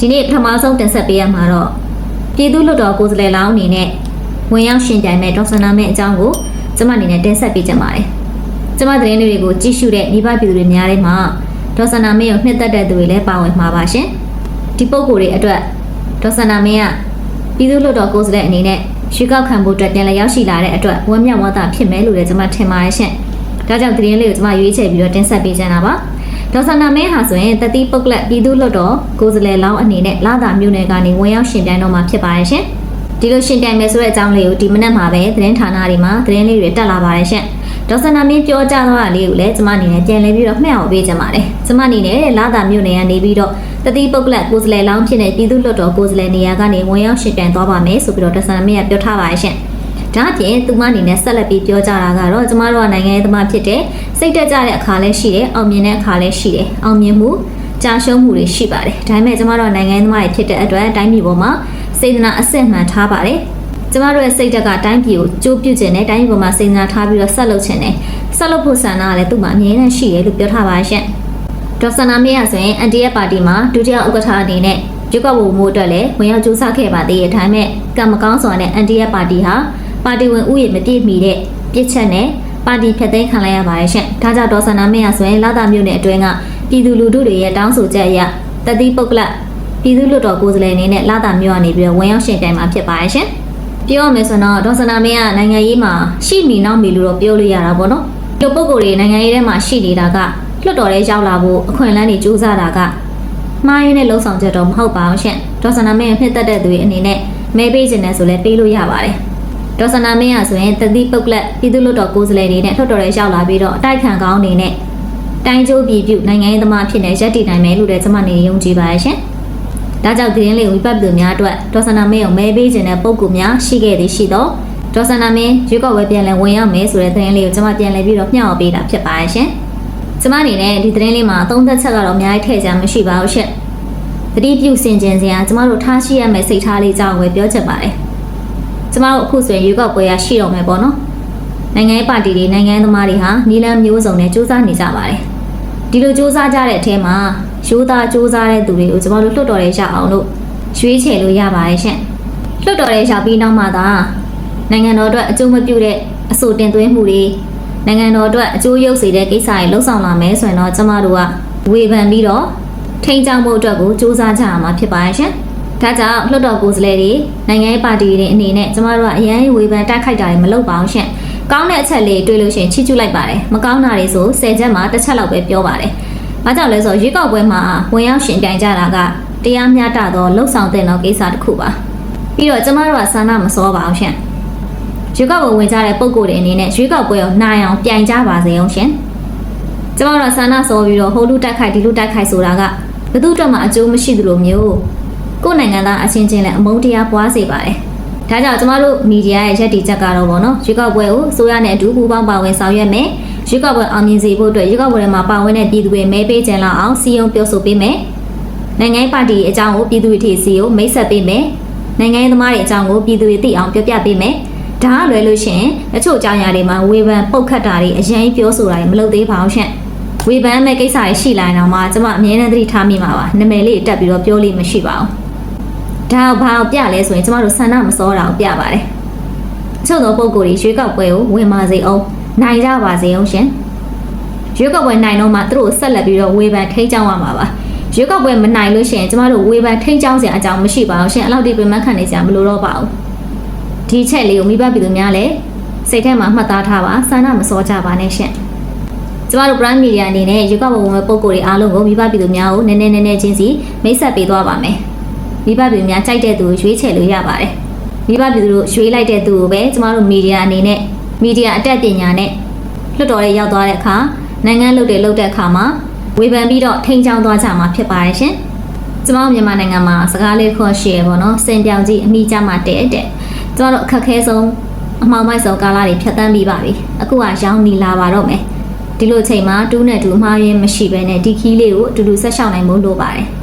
ဒီနေ့ပထမဆုံးတင်ဆက်ပေးရမှာတော့ပြည်သူ့လွှတ်တော်ကိုယ်စားလှယ်လောင်းအနေနဲ့ဝင်ရောက်ရှင်ပြိုင်မဲ့ဒေါက်ဆန်နာမဲအကြောင်းကိုကျမအနေနဲ့တင်ဆက်ပေးကြပါတယ်ကျမသတင်းလေးတွေကိုကြည့်ရှုတဲ့မိဘပြည်သူတွေများထဲမှာဒေါက်ဆန်နာမဲကိုနှစ်သက်တဲ့သူတွေလည်းပါဝင်မှာပါရှင်ဒီပုံကိုယ်တွေအတွက်ဒေါက်ဆန်နာမဲကပြည်သူ့လွှတ်တော်ကိုယ်စားလှယ်အနေနဲ့ရွေးကောက်ခံဖို့အတွက်ပြန်လည်ရောက်ရှိလာတဲ့အတွက်ဝမ်းမြောက်ဝမ်းသာဖြစ်မယ်လို့လည်းကျွန်မထင်ပါတယ်ရှင်။ဒါကြောင့်သတင်းလေးကိုကျွန်မရွေးချယ်ပြီးတော့တင်ဆက်ပေးချင်တာပါ။ ဒေါက်ဆာနာမဲဟာဆိုရင်တတိပုတ်လက်ပြည်သူ့လွှတ်တော်ကိုယ်စားလှယ်လောင်းအနေနဲ့လာသာမြို့နယ်ကနေဝင်ရောက်ရှင်ပြိုင်တော့မှာဖြစ်ပါတယ်ရှင်။ဒီလိုရှင်ပြိုင်မယ်ဆိုတဲ့အကြောင်းလေးကိုဒီမနက်မှာပဲသတင်းဌာနတွေမှာသတင်းလေးတွေတက်လာပါတယ်ရှင်။ဒေါက်ဆာနာမင်းပြောကြားသွားတာလေးကိုလည်းကျွန်မအနေနဲ့ပြန်လည်ပြီးတော့မှတ်အောင်ပေးချင်ပါတယ်။ကျွန်မအနေနဲ့လာသာမြို့နယ်ကနေပြီးတော့တတိပုတ်လက်ကိုယ်စားလှယ်လောင်းဖြစ်တဲ့ပြည်သူ့လွှတ်တော်ကိုယ်စားလှယ်နေရာကနေဝင်ရောက်ရှင်ပြိုင်သွားပါမယ်ဆိုပြီးတော့ဒေါက်ဆာနာမင်းကပြောထားပါတယ်ရှင်။ ဒါအပြင်သူမအနေနဲ့ဆက်လက်ပြီးပြောကြတာကတော့ကျမတို့ကနိုင်ငံရေးသမားဖြစ်တဲ့စိတ်တက်ကြတဲ့အခါလည်းရှိတယ်အောင်မြင်တဲ့အခါလည်းရှိတယ်အောင်မြင်မှုကြာရှုံးမှုတွေရှိပါတယ်ဒါပေမဲ့ကျမတို့ကနိုင်ငံရေးသမားတွေဖြစ်တဲ့အတွက်တိုင်းပြည်ပေါ်မှာစေတနာအစစ်မှန်ထားပါတယ်ကျမတို့ရဲ့စိတ်တက်ကတိုင်းပြည်ကိုကြိုးပြုခြင်းနဲ့တိုင်းပြည်ပေါ်မှာစေတနာထားပြီးတော့ဆက်လုပ်ခြင်းနဲ့ဆက်လုပ်ဖို့ဆန္ဒကလည်းသူ့မှာအမြဲတမ်းရှိတယ်လို့ပြောထားပါရှင့်ဒေါက်ဆာနာမေရဆိုရင် NDF ပါတီမှာဒုတိယဥက္ကဋ္ဌအနေနဲ့ရွေးကောက်ဖို့မှုအတွက်လည်းဝင်ရောက်ကြိုးစားခဲ့ပါသေးတယ်ဒါပေမဲ့ကံမကောင်းစွာနဲ့ NDF ပါတီဟာ ပါတီဝင်ဥယျာဉ်မပြည့်မီတဲ့ပြစ်ချက်နဲ့ပါတီဖျက်သိမ်းခံလိုက်ရပါတယ်ရှင့်ဒါကြောင့်ဒေါ်ဆာနာမေရဆိုရင်လာတာမြို့နယ်အတွင်းကပြည်သူလူထုတွေရဲ့တောင်းဆိုချက်အရတတိပုတ်ကလပြည်သူလူတော်ကိုယ်စားလှယ်အနေနဲ့လာတာမြို့ကနေပြီးတော့ဝင်ရောက်ရှင်ပြိုင်မှာဖြစ်ပါတယ်ရှင့်ပြောရမယ်ဆိုတော့ဒေါ်ဆာနာမေရနိုင်ငံရေးမှာရှိမီနောက်မီလို့တော့ပြောလို့ရတာပေါ့နော်ဒီလိုပုံကိုယ်တွေနိုင်ငံရေးထဲမှာရှိနေတာကလွတ်တော်ထဲရောက်လာဖို့အခွင့်အလမ်းတွေစူးစမ်းတာကမှားရင်းနဲ့လှုံ့ဆော်ချက်တော့မဟုတ်ပါဘူးရှင်ဒေါ်စနာမင်းရဲ့နှစ်သက်တဲ့သူတွေအနေနဲ့မဲပေးခြင်းနဲ့ဆိုလဲပေးလို့ရပါတယ် ဒေါ်စနာမင်းကဆိုရင်တတိပုတ်လက်ပြည်သူ့လွှတ်တော်ကိုယ်စားလှယ်တွေနဲ့လွှတ်တော်ရဲရောက်လာပြီးတော့အတိုက်ခံကောင်းနေနဲ့တိုင်းကျိုးပြည်ပြုနိုင်ငံရေးသမားဖြစ်နေရက်တည်နိုင်မယ်လို့လည်းကျွန်မနေယုံကြည်ပါရဲ့ရှင်ဒါကြောင့်ဒီရင်လေးဝိပတ်ပြည်သူများအတွက်ဒေါ်စနာမင်းကိုမဲပေးခြင်းနဲ့ပုံကူများရှိခဲ့သည်ရှိတော့ဒေါ်စနာမင်းရွေးကောက်ပွဲပြန်လည်ဝင်ရောက်မယ်ဆိုတဲ့သတင်းလေးကိုကျွန်မပြန်လည်ပြီးတော့မျှဝေပေးတာဖြစ်ပါရဲ့ရှင်ကျမအနေနဲ့ဒီသတင်းလေးမှာသုံးသက်ချက်ကတော့အများကြီးထည့်ကြမရှိပါဘူးရှင့်။တတိပြုစင်ကြင်စရာကျမတို့ထားရှိရမယ့်စိတ်ထားလေးကြောင့်ပဲပြောချင်ပါတယ်။ ကျမတို့အခုဆိုရင်ရွေးကောက်ပွဲရရှိတော့မယ်ပေါ့နော်။နိုင်ငံရေးပါတီတွေနိုင်ငံရေးသမားတွေဟာနီလန်းမျိုးစုံနဲ့စူးစမ်းနေကြပါတယ်။ဒီလိုစူးစမ်းကြတဲ့အထဲမှာရိုးသားစူးစမ်းတဲ့သူတွေကိုကျမတို့လွှတ်တော်ရဲရအောင်လို့ရွေးချယ်လို့ရပါတယ်ရှင့်။လွှတ်တော်ရဲရောက်ပြီးနောက်မှသာနိုင်ငံတော်အတွက်အကျိုးမပြုတဲ့အဆိုတင်သွင်းမှုတွေနိုင်ငံတော်အတွက်အကျိုးရုပ်စေတဲ့ကိစ္စတွေလှုပ်ဆောင်လာမယ်ဆိုရင်တော့ကျမတို့ကဝေဖန်ပြီးတော့ထိန်းချောင်းမှုအတွက်ကိုစူးစမ်းကြရမှာဖြစ်ပါရဲ့ရှင်။ ဒါကြောင့်လွှတ်တော်ကိုယ်စားလှယ်တွေနိုင်ငံရေးပါတီတွေအနေနဲ့ကျမတို့ကအရန်ဝေဖန်တိုက်ခိုက်တာတွေမလုပ်ပါဘူးရှင်။ကောင်းတဲ့အချက်လေးတွေ့လို့ရှိရင်ချီးကျူးလိုက်ပါတယ်။မကောင်းတာတွေဆို၁၀ချက်မှာတစ်ချက်လောက်ပဲပြောပါတယ်။ဘာကြောင့်လဲဆိုတော့ရွေးကောက်ပွဲမှာဝင်ရောက်ရှင်ပြိုင်ကြတာကတရားမျှတသောလှုပ်ဆောင်တဲ့တော့ကိစ္စတစ်ခုပါ။ပြီးတော့ကျမတို့ကဆန္ဒမစောပါဘူးရှင်။ရွေးကောက်ပွဲဝင်ကြတဲ့ပုံကိုယ်တွေအနေနဲ့ရွေးကောက်ပွဲကိုနိုင်အောင်ပြိုင်ကြပါစေအောင်ရှင်။ကျမတို့ဆန္ဒစောပြီးတော့ဟိုလူတက်ခိုက်ဒီလူတက်ခိုက်ဆိုတာကဘယ်သူအတွက်မှအကျိုးမရှိသလိုမျိုး ကိုယ်နိုင်ငံသားအချင်းချင်းလည်းအမုန်းတရားပွားစေပါတယ်။ဒါကြောင့်ကျမတို့မီဒီယာရဲ့ရက်တီချက်ကတော့ဗောနော်ရွေးကောက်ပွဲကိုဆိုရနဲ့အတူပူးပေါင်းပါဝင်ဆောင်ရွက်မယ်။ရွေးကောက်ပွဲအောင်မြင်စေဖို့အတွက်ရွေးကောက်ပွဲမှာပါဝင်တဲ့ပြည်သူတွေမဲပေးကြလောက်အောင်စီယုံပြောဆိုပေးမယ်။နိုင်ငံရေးပါတီအကြောင်းကိုပြည်သူတွေထည့်စီကိုမိတ်ဆက်ပေးမယ်။နိုင်ငံရေးသမားတွေအကြောင်းကိုပြည်သူတွေသိအောင်ပြောပြပေးမယ်။ဒါကလွယ်လို့ရှိရင်အချို့အကြောင်းအရာတွေမှာဝေဖန်ပုတ်ခတ်တာတွေအရင်ပြောဆိုတာတွေမလုပ်သေးပါဘူးရှင့်။ဝေဖန်မဲ့ကိစ္စတွေရှိလာရင်တော့မှကျွန်မအမြဲတမ်းသတိထားမိမှာပါ။နာမည်လေးတက်ပြီးတော့ပြောလို့မရှိပါဘူး။ ဒါဘာကိုပြလဲဆိုရင်ကျွန်တော်တို့ဆန္ဒမစောတာကိုပြပါတယ်။အချို့သောပုံကိုယ်တွေရွေးကောက်ပွဲကိုဝင်ပါစေအောင်နိုင်ကြပါစေအောင်ရှင်။ရွေးကောက်ပွဲနိုင်တော့မှသူတို့ဆက်လက်ပြီးတော့ဝေဖန်ထိန်းချောင်းရမှာပါ။ရွေးကောက်ပွဲမနိုင်လို့ရှိရင်ကျမတို့ဝေဖန်ထိန်းချောင်းစရာအကြောင်းမရှိပါဘူးရှင်။အဲ့လောက်ဒီပြင်မှခံနေကြမလို့တော့ပါဘူး။ဒီချက်လေးကိုမိဘပြည်သူများလည်းစိတ်ထဲမှာမှတ်သားထားပါဆန္ဒမစောကြပါနဲ့ရှင်။ကျမတို့ brand media အနေနဲ့ရွေးကောက်ပွဲဝင်မဲ့ပုံကိုယ်တွေအားလုံးကိုမိဘပြည်သူများကိုနည်းနည်းနည်းနည်းချင်းစီမိတ်ဆက်ပေးသွားပါမယ်။ မိဘပြည်သူများကြိုက်တဲ့သူကိုရွေးချယ်လို့ရပါတယ်။မိဘပြည်သူတို့ရွေးလိုက်တဲ့သူကိုပဲကျမတို့ media အနေနဲ့ media အတက်ပညာနဲ့လွှတ်တော်ရဲ့ရောက်သွားတဲ့အခါနိုင်ငံလုပ်တဲ့လုပ်တဲ့အခါမှာဝေဖန်ပြီးတော့ထိန်းချောင်းသွားကြမှာဖြစ်ပါတယ်ရှင်။ကျမတို့မြန်မာနိုင်ငံမှာစကားလေးခေါ်ရှယ်ပေါ့နော်စင်ပြောင်ကြီးအမိကြမှာတဲ့တဲ့ကျမတို့အခက်ခဲဆုံးအမှောင်မိုက်ဆုံးကာလတွေဖြတ်သန်းပြီးပါပြီ။အခုကရောင်းနေလာပါတော့မယ်။ဒီလိုချိန်မှာတူးနဲ့တူအမှားရင်းမရှိဘဲနဲ့ဒီခီးလေးကိုအတူတူဆက်ရှောင်နိုင်ဖို့လိုပါတယ်။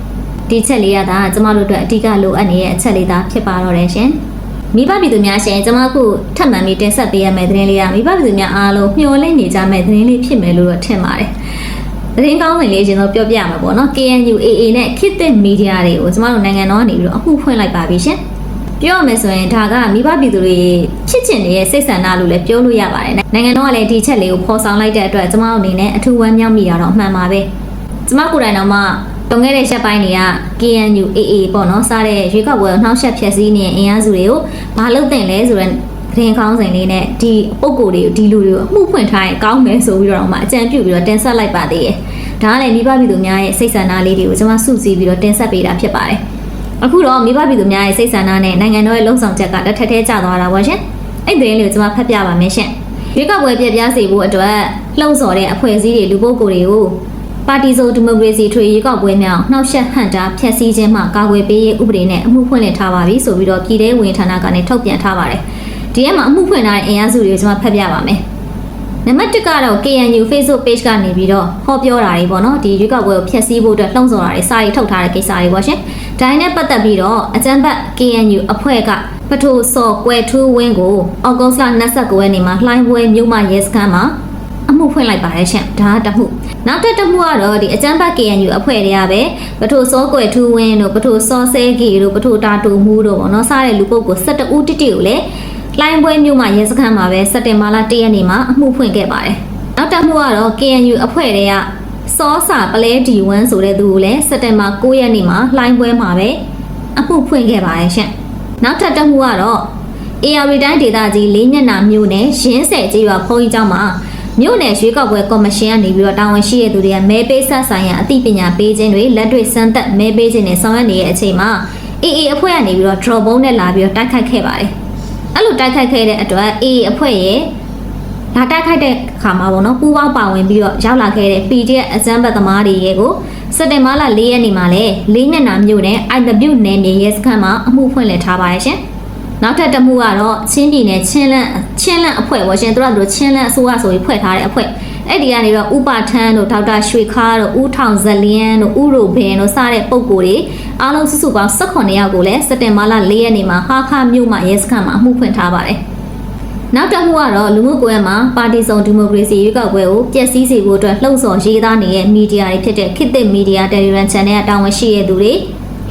ဒီချက်လေးကဒါကျမတို့အတွက်အဓိကလိုအပ်နေတဲ့အချက်လေးသာဖြစ်ပါတော့တယ်ရှင်။မိဘပြည်သူများရှင်ကျွန်မအခုထပ်မံပြီးတင်ဆက်ပေးရမယ့်သတင်းလေးကမိဘပြည်သူများအားလုံးမျှော်လင့်နေကြမယ့်သတင်းလေးဖြစ်မယ်လို့တော့ထင်ပါတယ်။သတင်းကောင်းစဉ်လေးအရင်ဆုံးပြောပြရမှာပေါ့နော် KNU AA နဲ့ခေတ်သစ်မီဒီယာတွေကိုကျမတို့နိုင်ငံတော်ကနေပြီးတော့အမှုဖွင့်လိုက်ပါပြီရှင်ပြောရမယ်ဆိုရင်ဒါကမိဘပြည်သူတွေဖြစ်ချင်နေတဲ့စိတ်ဆန္ဒလို့လည်းပြောလို့ရပါတယ်နိုင်ငံတော်ကလည်းဒီချက်လေးကိုဖော်ဆောင်လိုက်တဲ့အတွက်ကျမတို့အနေနဲ့အထူးဝမ်းမြောက်မိတာတော့အမှန်ပါပဲကျမကိုယ်တိုင်တော့မှ တုံခဲ့တဲ့ရက်ပိုင်းတွေက KNU AA ပေါ့နော်စားတဲ့ရွေးကောက်ပွဲကိုနှောက်ယှက်ဖျက်ဆီးနေတဲ့အင်အားစုတွေကိုဘာလုပ်တင်လဲဆိုတော့သတင်းကောင်းစဉ်လေးနဲ့ဒီပုံကိုယ်တွေကိုဒီလူတွေကိုအမှုဖွင့်ထားရင်ကောင်းမယ်ဆိုပြီးတော့မှအကြံပြုပြီးတော့တင်ဆက်လိုက်ပါသေးတယ်။ဒါကလည်းမိဘပြည်သူများရဲ့စိတ်ဆန္ဒလေးတွေကိုကျွန်မစုစည်းပြီးတော့တင်ဆက်ပေးတာဖြစ်ပါတယ်။အခုတော့မိဘပြည်သူများရဲ့စိတ်ဆန္ဒနဲ့နိုင်ငံတော်ရဲ့လုံဆောင်ချက်ကတစ်ထက်တည်းကျသွားတာပါရှင်။အဲ့ဒီသတင်းလေးကိုကျွန်မဖတ်ပြပါမယ်ရှင်။ရွေးကောက်ပွဲပြပြစေဖို့အတွက်လှုံ့ဆော်တဲ့အဖွဲ့အစည်းတွေလူပုဂ္ဂိုလ်တွေကို ပါတီစုံဒီမိုကရေစီထွေရွေးကောက်ပွဲများနှောက်ယှက်ဟန်တာဖျက်ဆီးခြင်းမှကာကွယ်ပေးရေးဥပဒေနဲ့အမှုဖွင့်လှစ်ထားပါပြီဆိုပြီးတော့ပြည်ထောင်ဝင်ဌာနကနေထုတ်ပြန်ထားပါတယ်။ဒီထဲမှာအမှုဖွင့်ထားတဲ့အင်အားစုတွေကိုကျွန်မဖတ်ပြပါမယ်။နံပါတ်1ကတော့ KNU Facebook page ကနေပြီးတော့ဟောပြောတာတွေပေါ့နော်ဒီရွေးကောက်ပွဲကိုဖျက်ဆီးဖို့အတွက်လှုံ့ဆော်တာတွေစာရေးထုတ်ထားတဲ့ကိစ္စတွေပေါ့ရှင်။ဒါနဲ့ပတ်သက်ပြီးတော့အကြံဖတ် KNU အဖွဲ့ကပထိုစော်ကွယ်ထူးဝင်းကိုအောက်ဂုတ်လ29ရက်နေ့မှာလှိုင်းပွဲမြို့မရဲစခန်းမှာအမှုဖွင့်လိုက်ပါတယ်ရှင်ဒါကတမှု နောက်တစ်တမှုကတော့ဒီအကြမ်းဖက် KNU အဖွဲ့တွေကပဲပထိုစောကွယ်ထူးဝင်းတို့ပထိုစောဆဲဂီတို့ပထိုတာတူမှုတို့ပေါ့နော်စားတဲ့လူပုဂ္ဂိုလ်17ဦးတိတိကိုလည်းလိုင်းပွဲမြို့မှာရဲစခန်းမှာပဲစက်တင်ဘာလ1ရက်နေ့မှာအမှုဖွင့်ခဲ့ပါတယ်နောက်တစ်မှုကတော့ KNU အဖွဲ့တွေကစောစာပလဲဒီ1ဆိုတဲ့သူကိုလည်းစက်တင်ဘာ9ရက်နေ့မှာလိုင်းပွဲမှာပဲအမှုဖွင့်ခဲ့ပါတယ်ရှင်နောက်ထပ်တစ်မှုကတော့ AR တိုင်းဒေသကြီးလေးညနာမြို့နယ်ရင်းဆယ်ကျေးရွာဖုံးကြီးကျောင်းမှာ မြို့နယ်ရွေးကောက်ပွဲကော်မရှင်ကနေပြီးတော့တာဝန်ရှိတဲ့သူတွေကမဲပေးဆက်ဆိုင်ရာအသိပညာပေးခြင်းတွေလက်တွေ့စမ်းသပ်မဲပေးခြင်းတွေဆောင်ရွက်နေတဲ့အချိန်မှာ AA အဖွဲ့ကနေပြီးတော့ drop bomb နဲ့လာပြီးတော့တိုက်ခိုက်ခဲ့ပါတယ်။အဲ့လိုတိုက်ခိုက်ခဲ့တဲ့အတွက် AA အဖွဲ့ရဲ့လာတိုက်ခိုက်တဲ့ခါမှာပေါ့နော်ပူးပေါင်းပါဝင်ပြီးတော့ရောက်လာခဲ့တဲ့ PDF အစမ်းဘတ်သမားတွေရဲ့ကိုစက်တင်ဘာလ၄ရက်နေ့မှာလဲလေးညနာမြို့နယ် IW နယ်မြေရဲစခန်းမှာအမှုဖွင့်လှစ်ထားပါတယ်ရှင်။ နောက်ထပ်တစ်မှုကတော့ချင်းပြည်နယ်ချင်းလန့်ချင်းလန့်အဖွဲ့ပေါ့ရှင်တို့ကတို့ချင်းလန့်အစိုးရဆိုပြီးဖွဲ့ထားတဲ့အဖွဲ့အဲ့ဒီကနေတော့ဥပထန်းတို့ဒေါက်တာရွှေခါတို့ဦးထောင်ဇလျန်းတို့ဥရိုဘင်တို့စတဲ့ပုံကိုယ်တွေအားလုံးစုစုပေါင်း18ယောက်ကိုလည်းစက်တင်ဘာလ4ရက်နေ့မှာဟာခါမြို့မှာရဲစခန်းမှာအမှုဖွင့်ထားပါတယ်နောက်တစ်ခုကတော့လူမှုကွန်ရက်မှာပါတီစုံဒီမိုကရေစီရွေးကောက်ပွဲကိုပျက်စီးစေဖို့အတွက်လှုံ့ဆော်ရေးသားနေတဲ့မီဒီယာတွေဖြစ်တဲ့ခေတ်သစ်မီဒီယာ Telegram Channel ကတာဝန်ရှိတဲ့သူတွေ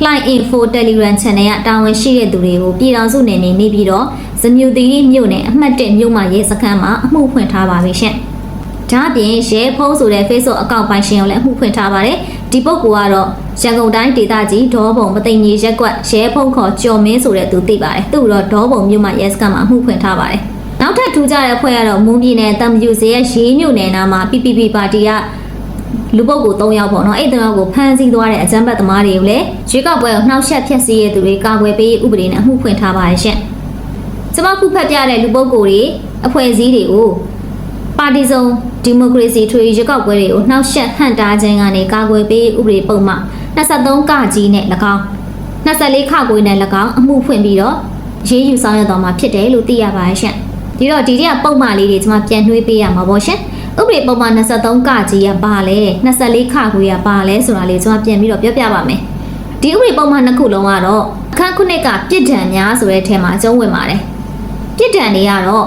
Line Info Telegram Channel ကတာဝန်ရှိတဲ့သူတွေကိုပြည်တော်စုနယ်နေနေပြီးတော့ဇမြူတီရီမြို့နယ်အမှတ်1မြို့မှာရဲစခန်းမှာအမှုဖွင့်ထားပါပြီရှင်။ဒါ့အပြင်ရဲဖုံးဆိုတဲ့ Facebook အကောင့်ပိုင်ရှင်ကိုလည်းအမှုဖွင့်ထားပါတယ်။ဒီပုဂ္ဂိုလ်ကတော့ရန်ကုန်တိုင်းဒေသကြီးဒေါဘုံမသိငြိရက်ကွက်ရဲဖုံးခေါ်ကျော်မင်းဆိုတဲ့သူသိပါတယ်။သူ့တော့ဒေါဘုံမြို့မှာရဲစခန်းမှာအမှုဖွင့်ထားပါတယ်။နောက်ထပ်ထူးခြားတဲ့အဖွဲ့ကတော့မွန်ပြည်နယ်တမ်ယူစေရဲ့ရေးမြို့နယ်နာမှာ PPP ပါတီက လူပုဂ္ဂိုလ်၃ယောက်ပေါ့နော်အဲ့၃ယောက်ကိုဖမ်းဆီးသွားတဲ့အကြမ်းဖက်သမားတွေကိုလည်းရွေးကောက်ပွဲကိုနှောက်ယှက်ဖျက်ဆီးရတဲ့သူတွေကာကွယ်ပေးဥပဒေနဲ့အမှုဖွင့်ထားပါတယ်ရှင်။ကျွန်မခုဖတ်ပြတဲ့လူပုဂ္ဂိုလ်တွေအဖွဲ့အစည်းတွေကိုပါတီစုံဒီမိုကရေစီထွေရွေးကောက်ပွဲတွေကိုနှောက်ယှက်ဟန့်တားခြင်းကနေကာကွယ်ပေးဥပဒေပုံမှ23ကကြီးနဲ့၎င်း24ခခွေနဲ့၎င်းအမှုဖွင့်ပြီးတော့ရေးယူဆောင်ရွက်တော်မှာဖြစ်တယ်လို့သိရပါတယ်ရှင်။ဒီတော့ဒီတဲ့ပုံမှန်လေးတွေကျွန်မပြန်နှွေးပေးရမှာပေါ့ရှင်။ ဥပဒေပုံမှန်23ကကြီးကဘာလဲ24ခခွေကဘာလဲဆိုတာလေးကျွန်မပြန်ပြီးတော့ပြောပြပါမယ်။ဒီဥပဒေပုံမှန်နှစ်ခုလုံးကတော့အခန်းခုနှစ်ကပြစ်ဒဏ်များဆိုတဲ့အထက်မှာအကျုံးဝင်ပါတယ်။ပြစ်ဒဏ်တွေကတော့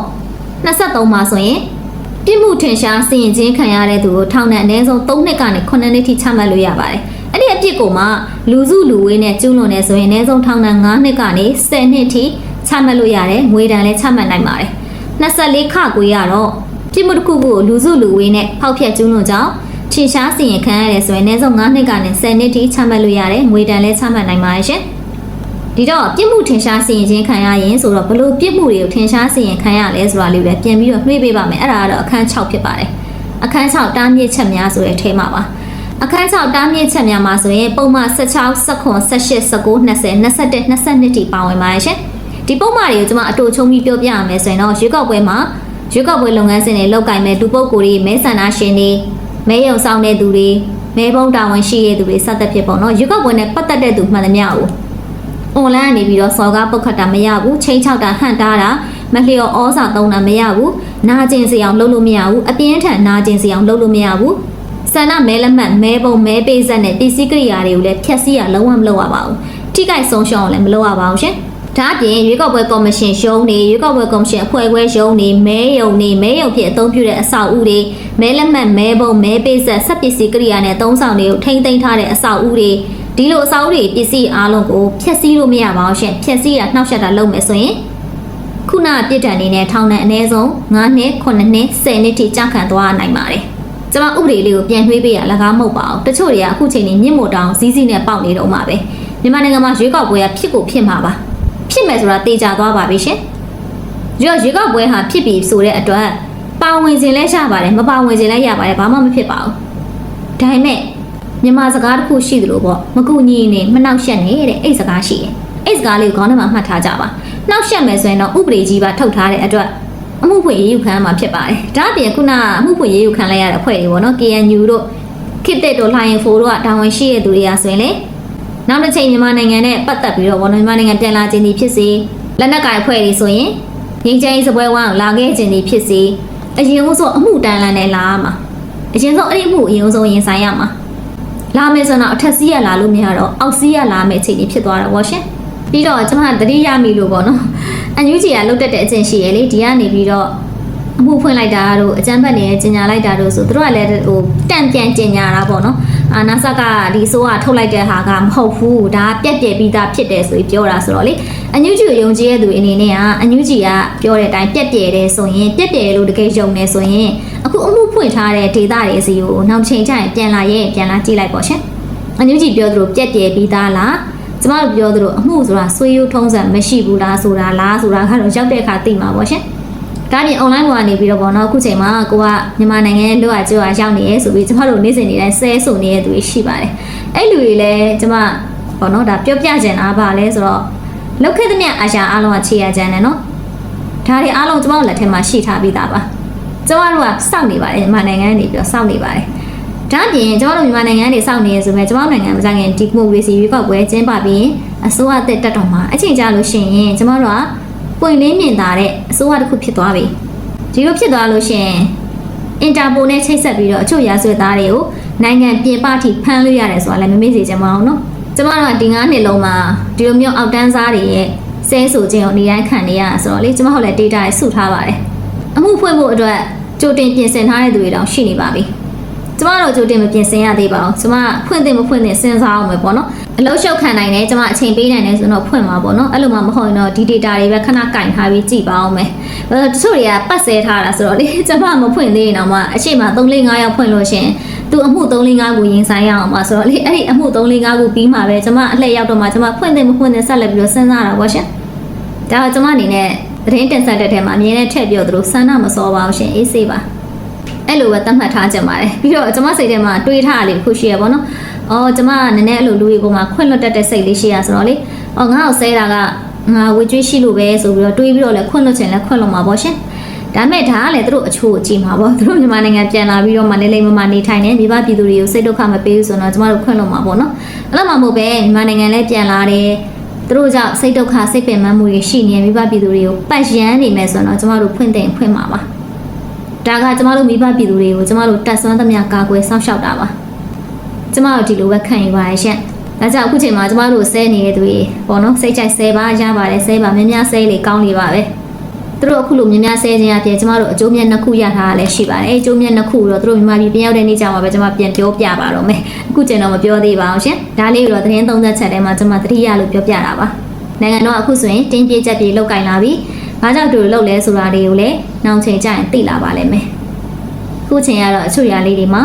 23မှာဆိုရင်ပြစ်မှုထင်ရှားစီရင်ခြင်းခံရတဲ့သူကိုထောင်ဒဏ်အနည်းဆုံး3နှစ်ကနေ9နှစ်ထိချမှတ်လို့ရပါတယ်။အဲ့ဒီအပြစ်ကိုမှလူစုလူဝေးနဲ့ကျူးလွန်နေဆိုရင်အနည်းဆုံးထောင်ဒဏ်9နှစ်ကနေ10နှစ်ထိချမှတ်လို့ရတယ်။ငွေဒဏ်လည်းချမှတ်နိုင်ပါတယ်။24ခကွေးကတော့ ပြစ်မှုတစ်ခုကိုလူစုလူဝေးနဲ့ဖောက်ဖျက်ကျူးလွန်ကြောင်းထင်ရှားစီရင်ခံရတဲ့ဆိုရင်အနည်းဆုံး9နှစ်ကနေ10နှစ်ထိချမှတ်လို့ရတယ်။ငွေဒဏ်လည်းချမှတ်နိုင်ပါတယ်ရှင်။ဒီတော့ပြစ်မှုထင်ရှားစီရင်ခြင်းခံရရင်ဆိုတော့ဘလို့ပြစ်မှုတွေကိုထင်ရှားစီရင်ခံရလဲဆိုတာလေးပဲပြန်ပြီးတော့နှွေးပေးပါမယ်အဲ့ဒါကတော့အခန်း6ဖြစ်ပါတယ်အခန်း6တားမြစ်ချက်များဆိုတဲ့အထဲမှာပါအခန်း6တားမြစ်ချက်များမှာဆိုရင်ပုံမှန်16 19 18 19 20 21 22တိပါဝင်ပါရဲ့ရှင်ဒီပုံမှန်တွေကိုကျွန်မအတူချုံပြီးပြောပြရမယ်ဆိုရင်တော့ရွေးကောက်ပွဲမှာ ရွေးကောက်ပွဲလုပ်ငန်းစဉ်တွေလောက်ကင်မဲ့လူပုဂ္ဂိုလ်တွေမဲဆန္ဒရှင်တွေမဲယုံဆောင်တဲ့သူတွေမဲဘုံတာဝန်ရှိတဲ့သူတွေစသဖြင့်ပေါ့နော်ရွေးကောက်ပွဲနဲ့ပတ်သက်တဲ့သူမှန်သမျှကို online ကနေပြီးတော့စော်ကားပုတ်ခတ်တာမရဘူးချိန်ချောက်တာဟန့်တားတာမလျော်ဩစာသုံးတာမရဘူးနာကျင်စီအောင်လုပ်လို့မရဘူးအပြင်းထန်နာကျင်စီအောင်လုပ်လို့မရဘူးဆန္ဒမဲလက်မှတ်မဲပုံမဲပေးဆက်နဲ့ပစ္စည်းကိရိယာတွေကိုလည်းဖျက်ဆီးရလုံးဝမလုပ်ရပါဘူးထိခိုက်ဆုံးရှုံးအောင်လည်းမလုပ်ရပါဘူးရှင် ဒါအပြင်ရွေးကောက်ပွဲကော်မရှင်ရှုံးနေရွေးကောက်ပွဲကော်မရှင်အဖွဲ့ခွဲရှုံးနေမဲယုံနေမဲယုံဖြစ်အသုံးပြုတဲ့အဆောက်အဦတွေမဲလက်မှတ်မဲပုံမဲပေးဆက်ဆက်ပစ္စည်းကိရိယာနဲ့သုံးဆောင်တွေကိုထိမ့်သိမ်းထားတဲ့အဆောက်အဦတွေဒီလိုအဆောက်အဦတွေပစ္စည်းအားလုံးကိုဖျက်ဆီးလို့မရပါဘူးရှင်ဖျက်ဆီးတာနှောက်ယှက်တာလုပ်မယ်ဆိုရင်ခုနပြစ်ဒဏ်အနေနဲ့ထောင်ဒဏ်အနည်းဆုံး9နှစ်9နှစ်10နှစ်ထိကြာခံသွားနိုင်ပါတယ်။ကျွန်မဥပဒေလေးကိုပြန်နှွေးပေးရလကားမဟုတ်ပါဘူး။တချို့တွေကအခုချိန်นี้မြင့်မို့တောင်ဇီးဇီးနဲ့ပေါက်နေတော့မှာပဲ။မြန်မာနိုင်ငံမှာရွေးကောက်ပွဲကဖြစ်ကိုဖြစ်မှာပါ။ ဖြစ်မယ်ဆိုတာတေချာသွားပါပြီရှင်။ရွေးရွေးကောက်ပွဲဟာဖြစ်ပြီဆိုတဲ့အတွက်ပါဝင်ခြင်းလဲရပါတယ်မပါဝင်ခြင်းလဲရပါတယ်ဘာမှမဖြစ်ပါဘူး။ဒါပေမဲ့မြန်မာစကားတစ်ခုရှိသလိုပေါ့မကူညီနေမနှောက်ယှက်နေတဲ့အဲ့စကားရှိတယ်။အဲ့စကားလေးကိုခေါင်းထဲမှာမှတ်ထားကြပါ။နှောက်ယှက်မယ်ဆိုရင်တော့ဥပဒေကြီးပါထုတ်ထားတဲ့အတွက်အမှုဖွင့်ရေးယူခံရမှာဖြစ်ပါတယ်။ဒါအပြင်ခုနအမှုဖွင့်ရေးယူခံလိုက်ရတဲ့အဖွဲ့တွေပေါ့နော် KNU တို့ခစ်တဲ့တို့လှိုင်ဖိုးတို့ကတာဝန်ရှိတဲ့သူတွေကဆိုရင်လေ နောက်တစ်ချိန်မြန်မာနိုင်ငံနဲ့ပတ်သက်ပြီးတော့ဘောနော်မြန်မာနိုင်ငံပြန်လာခြင်းဒီဖြစ်စေလက်နက်ကင်အဖွဲ့တွေဆိုရင်ငင်းချိုင်းစပွဲဝမ်းကိုလာခဲ့ခြင်းဒီဖြစ်စေအရင်ဆုံးအမှုတန်းလန်းနဲ့လာရမှာအရင်ဆုံးအဲ့ဒီအမှုအရင်ဆုံးရင်ဆိုင်ရမှာလာမယ်ဆိုတော့အထက်စီးရလာလို့မရတော့အောက်စီးရလာမယ်အချိန်ကြီးဖြစ်သွားတာဗောရှင်ပြီးတော့ကျွန်မတတိယမိလို့ပေါ့နော်အန်ယူဂျီကလုတ်တက်တဲ့အကျင့်ရှိရလေဒီကနေပြီးတော့အမှုဖွင့်လိုက်တာတို့အကြမ်းဖက်နေကျင်ညာလိုက်တာတို့ဆိုသူတို့ကလည်းဟိုတန့်ပြန်ကျင်ညာတာပေါ့နော် အာနာဆာကဒီဆိုကထုတ်လိုက်တဲ့ဟာကမဟုတ်ဘူးဒါပြက်ပြက်ပြီးသားဖြစ်တယ်ဆိုပြီးပြောတာဆိုတော့လေအန်ယူဂျီကိုယုံကြည်ရတဲ့သူအနေနဲ့ကအန်ယူဂျီကပြောတဲ့အတိုင်းပြက်ပြက်တယ်ဆိုရင်ပြက်ပြက်လို့တကယ်ယုံနေဆိုရင်အခုအမှုဖွင့်ထားတဲ့ဒေတာတွေစီကိုနောက်ချိန်ကျရင်ပြန်လာရဲ့ပြန်လာကြည့်လိုက်ပေါ့ရှင်အန်ယူဂျီပြောသလိုပြက်ပြက်ပြီးသားလားကျမတို့ပြောသလိုအမှုဆိုတာဆွေးရိုးထုံးစံမရှိဘူးလားဆိုတာလားဆိုတာကတော့ရောက်တဲ့အခါသိမှာပေါ့ရှင်။ ဒါပြင် online ပေါ်ကနေပြီးတော့ပေါ့နော်အခုချိန်မှာကိုကမြန်မာနိုင်ငံရဲ့လွတ်အကျွတ်အရောက်နေရဲဆိုပြီးကျမတို့နေ့စဉ်နေ့တိုင်းဆဲဆိုနေတဲ့သူတွေရှိပါတယ်။အဲ့လူတွေလည်းကျမပေါ့နော်ဒါပြောပြချင်တာပါလဲဆိုတော့လောက်ခဲ့တဲ့မြအာရှာအားလုံးကခြေရကြမ်းတယ်နော်။ဒါတွေအားလုံးကျမတို့လက်ထဲမှာရှိထားပြီးသားပါ။ကျမတို့ကစောင့်နေပါတယ်မြန်မာနိုင်ငံကနေပြီးတော့စောင့်နေပါတယ်။ဒါပြင်ကျွန်တော်တို့မြန်မာနိုင်ငံနေစောင့်နေရဆိုမဲ့ကျွန်တော်နိုင်ငံမှာကြရင်ဒီမိုကရေစီရွေးကောက်ပွဲကျင်းပပြီးအစိုးရအသက်တက်တော်မှာအချိန်ကြာလို့ရှိရင်ကျွန်တော်တို့က ပွင့်လင်းမြင်သာတဲ့အစိုးရတစ်ခုဖြစ်သွားပြီဒီလိုဖြစ်သွားလို့ရှိရင်အင်တာပိုနဲ့ချိတ်ဆက်ပြီးတော့အချို့ရာဇဝတ်သားတွေကိုနိုင်ငံပြင်ပထိဖမ်းလို့ရတယ်ဆိုတာလည်းမမေ့စေချင်ပါဘူးနော်ကျွန်တော်တို့ကဒီ9နှစ်လုံးမှာဒီလိုမျိုးအောက်တန်းစားတွေရဲ့ဆဲဆိုခြင်းကိုနေတိုင်းခံနေရတာဆိုတော့လေကျွန်တော်တို့လည်း data တွေစုထားပါတယ်အမှုဖွင့်ဖို့အတွက်ကြိုတင်ပြင်ဆင်ထားတဲ့သူတွေတောင်ရှိနေပါပြီကျမတို့ကြိုတင်မပြင်ဆင်ရသေးပါဘူးကျမဖွင့်တင်မဖွင့်တင်စဉ်းစားအောင်ပဲပေါ့နော် အလုံးရှုပ်ခံနိုင်တယ်ကျမအချိန်ပေးနိုင်တယ်ဆိုတော့ဖွင့်မှာပေါ့နော်အဲ့လိုမှမဟုတ်ရင်တော့ဒီ data တွေပဲခဏကင်ထားပြီးကြည့်ပါအောင်မယ်အဲတချို့တွေကပတ်ဆဲထားတာဆိုတော့လေကျမမဖွင့်သေးရင်တော့မှအချိန်မှ3 4 5ရောက်ဖွင့်လို့ရှင်သူအမှု3 4 5ကိုရင်ဆိုင်ရအောင်ပါဆိုတော့လေအဲ့ဒီအမှု3 4 5ကိုပြီးမှပဲကျမအလှည့်ရောက်တော့မှကျမဖွင့်တင်မဖွင့်တင်ဆက်လက်ပြီးတော့စဉ်းစားတာပေါ့ရှင်ဒါကကျမအနေနဲ့သတင်းတင်ဆက်တဲ့ထဲမှာအမြင်နဲ့ထည့်ပြောသလိုဆန္ဒမစောပါဘူးရှင်အေးဆေးပါအဲ့လိုပဲသတ်မှတ်ထားကြပါတယ်ပြီးတော့ကျမစိတ်ထဲမှာတွေးထားရလေခုရှိရပါတော့။ အော်ကျမကနည်းနည်းအဲ့လိုလူတွေပေါ်မှာခွင့်လွတ်တတ်တဲ့စိတ်လေးရှိရဆိုတော့လေ။အော်ငါ့ကိုဆဲတာကငါဝေကျွေးရှိလို့ပဲဆိုပြီးတော့တွေးပြီးတော့လည်းခွင့်လွတ်ချင်လည်းခွင့်လွတ်မှာပေါ့ရှင်။ဒါမဲ့ဒါကလည်းသူတို့အချို့အကြည့်မှာပေါ့။သူတို့မြန်မာနိုင်ငံပြန်လာပြီးတော့မန္တလေးမမနေထိုင်နေမိဘပြည်သူတွေကိုစိတ်ဒုက္ခမပေးဘူးဆိုတော့ကျမတို့ခွင့်လွတ်မှာပေါ့နော်။အဲ့လိုမှမဟုတ်ပဲမြန်မာနိုင်ငံလည်းပြန်လာတယ်။သူတို့ကြောင့်စိတ်ဒုက္ခစိတ်ပင်ပန်းမှုတွေရှိနေမိဘပြည်သူတွေကိုပတ်ရမ်းနေမယ်ဆိုတော့ကျမတို့ဖွင့်တင်ဖွင့်မှာပါ။ဒါကကျမတို့မိဘပြည်သူတွေကိုကျမတို့တက်ဆွမ်းသမျှကာကွယ်စောင့်ရှောက်တာပါ။ ကျမတို့ဒီလိုပဲခံယူပါရဲ့ရှင့်။ဒါကြောင့်အခုချိန်မှာကျမတို့ဆဲနေတဲ့သူတွေပေါ့နော်စိတ်ကြိုက်ဆဲပါရပါတယ်ဆဲပါများများဆဲလေကောင်းနေပါပဲ။သူတို့အခုလိုများများဆဲခြင်းအပြင်ကျမတို့အကျိုးမြတ်နှစ်ခုရထားတာလည်းရှိပါတယ်။အဲအကျိုးမြတ်နှစ်ခုတော့သူတို့မြန်မာပြည်ပြန်ရောက်တဲ့နေ့ကျမှပဲကျမပြန်ပြောပြပါတော့မယ်။အခုချိန်တော့မပြောသေးပါဘူးရှင်။ဒါလေးကိုတော့သတင်းသုံးသက်ချက်ထဲမှာကျမသတိရလို့ပြောပြတာပါ။နိုင်ငံတော်အခုဆိုရင်တင်းပြေးချက်ပြေးလောက်ကင်လာပြီ။ဘာကြောင့်သူတို့လောက်လဲဆိုတာတွေကိုလည်းနောက်ချိန်ကျရင်သိလာပါလိမ့်မယ်။ခုချိန်ကတော့အချို့ຢာလေးတွေမှာ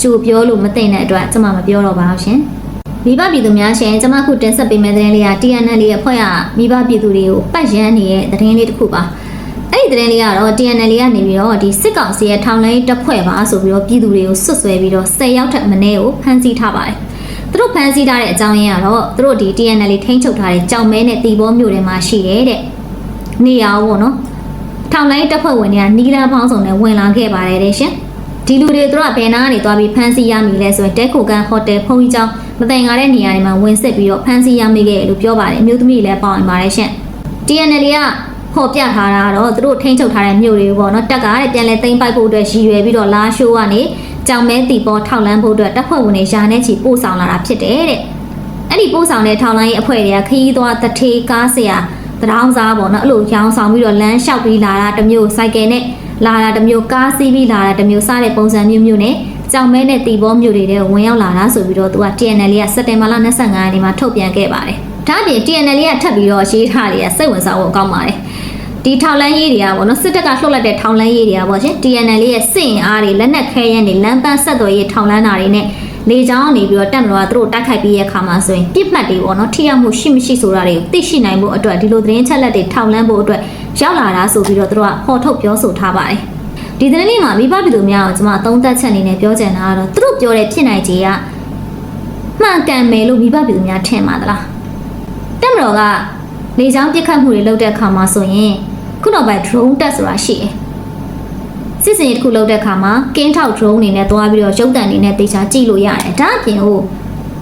ကျူပြောလို့မသိတဲ့အတွက်ကျမမပြောတော့ပါဘူးရှင်။မိဘပြည်သူများရှင်ကျမခုတင်ဆက်ပေးမယ့်သတင်းလေးက TNL ရဲ့အဖွဲ့ရမိဘပြည်သူတွေကိုပတ်ရမ်းနေတဲ့သတင်းလေးတစ်ခုပါ။အဲ့ဒီသတင်းလေးကတော့ TNL ကနေပြီးတော့ဒီစစ်ကောင်စီရဲ့ထောင်လိုင်းတပ်ဖွဲ့ပါဆိုပြီးတော့ပြည်သူတွေကိုဆွတ်ဆွဲပြီးတော့10ရောက်ထက်မနည်းကိုဖမ်းဆီးထားပါတယ်။သူတို့ဖမ်းဆီးထားတဲ့အကြောင်းရင်းကတော့သူတို့ဒီ TNL ထိန်းချုပ်ထားတဲ့ကြောင်မဲနဲ့တီဘောမြို့ထဲမှာရှိတယ်တဲ့။နေရာပေါ့နော်။ထောင်လိုင်းတပ်ဖွဲ့ဝင်တွေကနီလာပေါင်းစုံနဲ့ဝင်လာခဲ့ပါတယ်တဲ့ရှင်။ ဒီလူတွေသူတို့ကဘယ်နာကနေသွားပြီးဖမ်းဆီးရမိလဲဆိုရင်တဲခိုကန်ဟိုတယ်ဖုန်ကြီးကျောင်းမတိုင်ကားတဲ့နေရာတွေမှာဝင်စစ်ပြီးတော့ဖမ်းဆီးရမိခဲ့တယ်လို့ပြောပါတယ်အမျိုးသမီးတွေလည်းပေါဝင်ပါတယ်ရှင် TNL ကဖော်ပြထားတာကတော့သူတို့ထိန်းချုပ်ထားတဲ့မြို့တွေပေါ့နော်တက်ကတဲ့ပြန်လဲသိမ်းပိုက်ဖို့အတွက်ရည်ရွယ်ပြီးတော့လာရှိုးကနေကြောင်မဲတီပေါ်ထောက်လန်းဖို့အတွက်တပ်ဖွဲ့ဝင်တွေယာနဲ့ချီပို့ဆောင်လာတာဖြစ်တယ်တဲ့အဲ့ဒီပို့ဆောင်တဲ့ထောက်လန်းရေးအဖွဲ့တွေကခရီးသွားတထေးကားဆရာတရောင်းစားပေါ့နော်အဲ့လိုရောင်းဆောင်ပြီးတော့လမ်းလျှောက်ပြီးလာတာတစ်မျိုးစိုက်ကယ်နဲ့ လာတာတစ်မျိုးကားစီးပြီးလာတာတစ်မျိုးစတဲ့ပုံစံမျိုးမျိုးနဲ့ကြောင်မဲနဲ့တီဘောမျိုးတွေတဲ့ဝင်ရောက်လာတာဆိုပြီးတော့သူက TNL ကစက်တင်ဘာလ25ရက်နေ့မှာထုတ်ပြန်ခဲ့ပါတယ်ဒါအပြင် TNL ကထပ်ပြီးတော့ရေးထားတွေကစိတ်ဝင်စားဖို့ကောင်းပါတယ်ဒီထောင်လန်းရေးတွေကပေါ့နော်စစ်တပ်ကလှုပ်လိုက်တဲ့ထောင်လန်းရေးတွေကပေါ့ရှင် TNL ရဲ့စင်အားတွေလက်နက်ခဲယမ်းတွေလမ်းပန်းဆက်သွယ်ရေးထောင်လန်းတာတွေနဲ့လေကြောင်းနေပြီးတော့တက်မလို့ကသူတို့တိုက်ခိုက်ပြီးရဲ့ခါမှာဆိုရင်ပြစ်မှတ်တွေပေါ့နော်ထိရောက်မှုရှိမရှိဆိုတာတွေကိုသိရှိနိုင်ဖို့အတွက်ဒီလိုသတင်းချက်လက်တွေထောင်လန်းဖို့အတွက် ရောက်လာတာဆိုပြီးတော့သူတို့ကဟောထုတ်ပြောဆိုထားပါတယ်ဒီသတင်းလေးမှာမိဘပြည်သူများကိုကျွန်မသုံးသပ်ချက်အနေနဲ့ပြောချင်တာကတော့သူတို့ပြောတဲ့ဖြစ်နိုင်ခြေကမှန်ကန်မယ်လို့မိဘပြည်သူများထင်ပါသလားတက်မတော်ကလေကြောင်းပစ်ခတ်မှုတွေလုပ်တဲ့အခါမှာဆိုရင်ခုနောက်ပိုင်း drone တက်ဆိုတာရှိတယ်စစ်စင်ရေးတစ်ခုလုပ်တဲ့အခါမှာကင်းထောက် drone အနေနဲ့သွားပြီးတော့ရုပ်တံအနေနဲ့တေချာကြည့်လို့ရတယ်ဒါအပြင်ဟို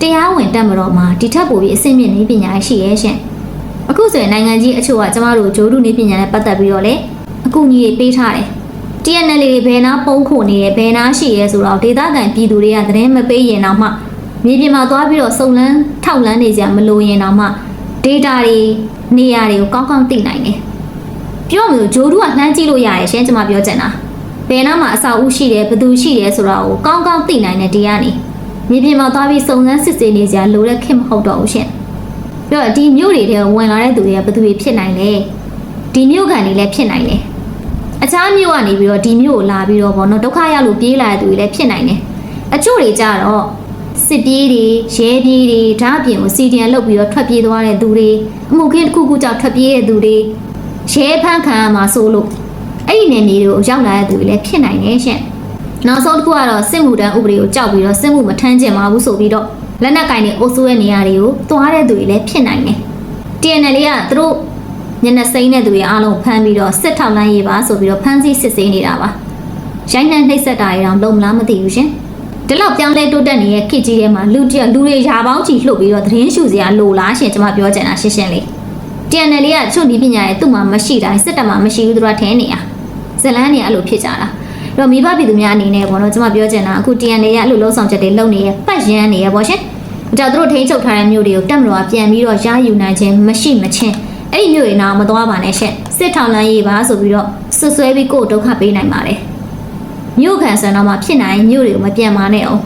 တရားဝင်တက်မတော်မှာဒီထက်ပိုပြီးအဆင့်မြင့်နေပညာရှိရဲ့ရှင် အခုဆိုရင်နိုင်ငံကြီးအချို့ကကျမတို့ဂျိုးဒုနေပညာနဲ့ပတ်သက်ပြီးတော့လေအကူအညီတွေပေးထားတယ် TNL တွေဘယ်နာပုံခုနေရဲဘယ်နာရှိရဲဆိုတော့ဒေသခံပြည်သူတွေကသတင်းမပေးရင်တော့မှမြေပြင်မှာသွားပြီးတော့စုံလန်းထောက်လန်းနေကြမလို့ရင်တော့မှ data တွေနေရာတွေကိုကောင်းကောင်းသိနိုင်တယ်ပြောမလို့ဂျိုးဒူကလှမ်းကြည့်လို့ရတယ်ရှင်းကျွန်မပြောချင်တာဘယ်နာမှာအစာအုပ်ရှိတယ်ဘယ်သူရှိတယ်ဆိုတာကိုကောင်းကောင်းသိနိုင်တဲ့ဒီကနေမြေပြင်မှာသွားပြီးစုံစမ်းစစ်ဆေးနေကြလိုတဲ့ခင်မဟုတ်တော့ဘူးရှင်း ပြောတော့ဒီမြို့တွေထဲဝင်လာတဲ့သူတွေကဘယ်သူတွေဖြစ်နိုင်လဲဒီမြို့ခံတွေလည်းဖြစ်နိုင်တယ်အခြားမြို့ကနေပြီးတော့ဒီမြို့ကိုလာပြီးတော့ဗောနော်ဒုက္ခရောက်လို့ပြေးလာတဲ့သူတွေလည်းဖြစ်နိုင်တယ်အချို့တွေကြတော့စစ်ပြေးတွေရဲပြေးတွေဓာအပြင်ကိုစီဒီအန်လုပ်ပြီးတော့ထွက်ပြေးသွားတဲ့သူတွေအမှုခင်းတစ်ခုခုကြောင့်ထွက်ပြေးတဲ့သူတွေရဲဖမ်းခံရမှာဆိုလို့အဲ့ဒီနယ်မြေတွေကိုရောက်လာတဲ့သူတွေလည်းဖြစ်နိုင်တယ်ရှင့်နောက်ဆုံးတစ်ခုကတော့စစ်မှုတန်းဥပဒေကိုကြောက်ပြီးတော့စစ်မှုမထမ်းကျင်ပါဘူးဆိုပြီးတော့ လက်နက်ကင်တွေအုပ်စုရဲ့နေရာတွေကိုသွားတဲ့သူတွေလည်းဖြစ်နိုင်တယ် TNL ကသူတို့ညနေစိမ့်တဲ့သူတွေအားလုံးဖမ်းပြီးတော့စစ်ထောက်လန်းရေးပါဆိုပြီးတော့ဖမ်းဆီးစစ်ဆေးနေတာပါရိုင်းနှံနှိပ်စက်တာတွေတော့လုံမလားမသိဘူးရှင်ဒီလောက်ပြောင်းလဲတိုးတက်နေတဲ့ခေတ်ကြီးထဲမှာလူတရလူတွေရာပေါင်းချီလှုပ်ပြီးတော့သတင်းရှုစရာလိုလားရှင်ကျွန်မပြောချင်တာရှင်းရှင်းလေး TNL ကချုပ်ဒီပညာရဲ့သူ့မှာမရှိတိုင်းစစ်တပ်မှာမရှိဘူးသူကထင်းနေတာဇလန်းနေအဲ့လိုဖြစ်ကြတာအဲ့တော့မိဘပြည်သူများအနေနဲ့ပေါ့နော်ကျွန်မပြောချင်တာအခု TNL ရဲ့အဲ့လိုလုံးဆောင်ချက်တွေလုပ်နေရပတ်ရန်နေရပေါ့ရှင် ဒါသူတို့ထိန်းချုပ်ထားတဲ့မျိုးတွေကိုတက်မလို့ပြန်ပြီးတော့ရယူနိုင်ခြင်းမရှိမချင်းအဲ့ဒီမျိုးတွေတော့မသွားပါနဲ့ရှင့်စစ်ထောင်လန်းရေးပါဆိုပြီးတော့ဆွဆွဲပြီးကိုယ်ဒုက္ခပေးနိုင်ပါတယ်မြို့ခံဆန်တော့မှဖြစ်နိုင်မြို့တွေကိုမပြန်ပါနဲ့အောင်